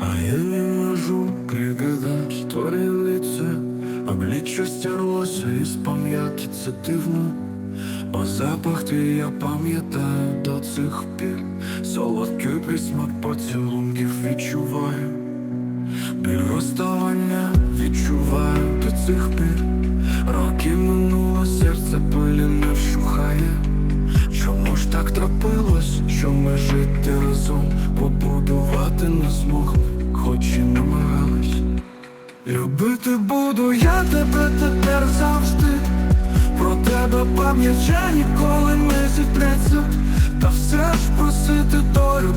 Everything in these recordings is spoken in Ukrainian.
А я не можу пригадать твоє лице Обличчя стерлося із пам'яті це дивно. О запах твій я пам'ятаю до цих пір. Солодкий присмак поцілунків відчуваю. Біль розставання відчуваю до цих пір трапилось, що ми жити разом побудувати не змогли, хоч і намагались Любити буду я тебе тепер завжди. Про тебе пам'ять ніколи не зітреться. Та все ж просити долю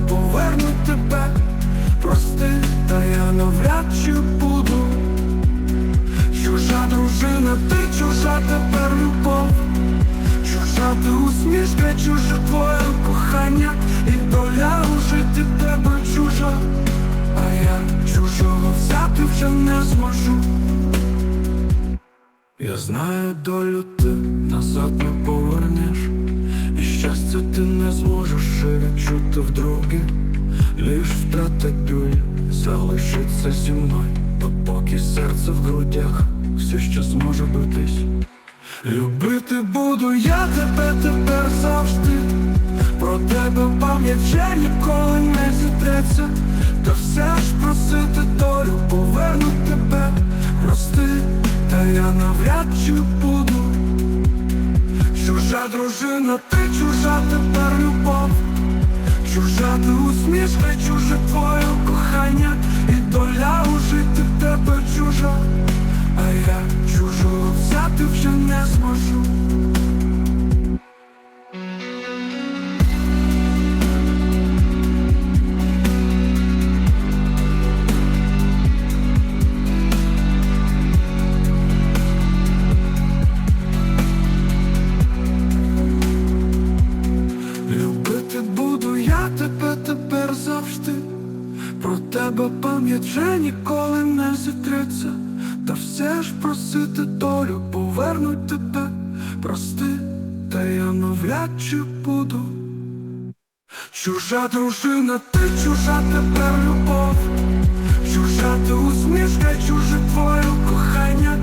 Чужа ти усмішка, чуже твоє кохання І доля у житті тебе чужа. А я чужого взяти вже не зможу. Я знаю долю ти назад не повернеш І щастя ти не зможеш відчути вдруге. Лиш втрата біль залишиться зі мною Допоки серце в грудях все ще зможе битись. Любити буду я тебе тепер завжди. Про тебе пам'ять вже ніколи не зітреться. Та все ж просити долю повернуть тебе Прости, та я навряд чи буду. Чужа дружина, ти чужа тепер любов. Чужа ти усмішка, чуже твоє кохання. І доля у житті тебе чужа. А я чужого взяти вже не зможу тебе пам'ять вже ніколи не зітреться Та все ж просити долю повернуть тебе. Прости, та я навряд чи буду. Чужа дружина, ти чужа тепер любов. Чужа ти усмішка, чуже твоє кохання